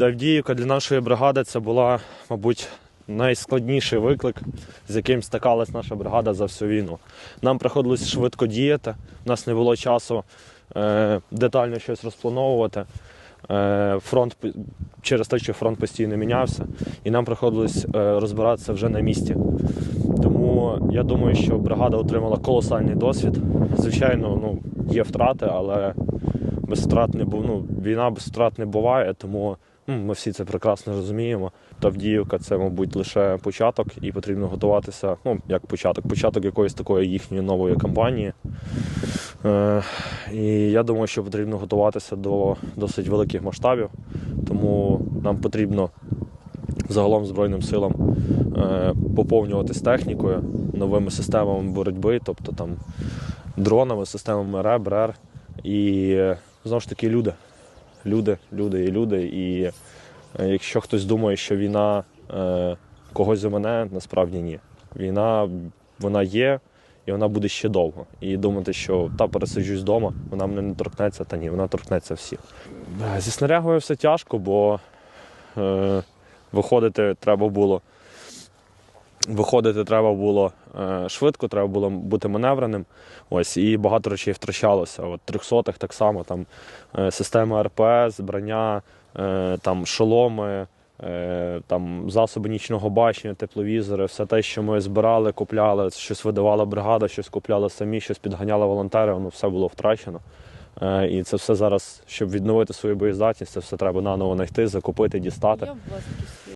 Авдіївка для нашої бригади це була, мабуть, найскладніший виклик, з яким стикалась наша бригада за всю війну. Нам приходилось швидко діяти, у нас не було часу е, детально щось розплановувати. Е, фронт через те, що фронт постійно мінявся, і нам приходилось е, розбиратися вже на місці. Тому я думаю, що бригада отримала колосальний досвід. Звичайно, ну, є втрати, але без втрат не ну, війна без втрат не буває, тому ми всі це прекрасно розуміємо. Тавдіївка це, мабуть, лише початок, і потрібно готуватися. Ну, як початок, початок якоїсь такої їхньої нової кампанії. Е, і я думаю, що потрібно готуватися до досить великих масштабів, тому нам потрібно загалом Збройним силам е, поповнюватись технікою, новими системами боротьби, тобто там дронами, системами РЕБ, РЕР. І е, знову ж таки люди. Люди, люди і люди. І е, якщо хтось думає, що війна е, когось замине, насправді ні. Війна вона є і вона буде ще довго. І думати, що та пересиджусь вдома, вона мене не торкнеться, та ні, вона торкнеться всіх. Е, Зі снарягою все тяжко, бо е, виходити треба було. Виходити треба було е, швидко, треба було бути маневреним. Ось, і багато речей втрачалося. От трьохсотих так само там е, система РПС, броня, е, там шоломи, там засоби нічного бачення, тепловізори, все те, що ми збирали, купляли, щось видавала бригада, щось купляли самі, щось підганяли волонтери, воно все було втрачено. І це все зараз, щоб відновити свою боєздатність, це все треба наново знайти, закупити, дістати.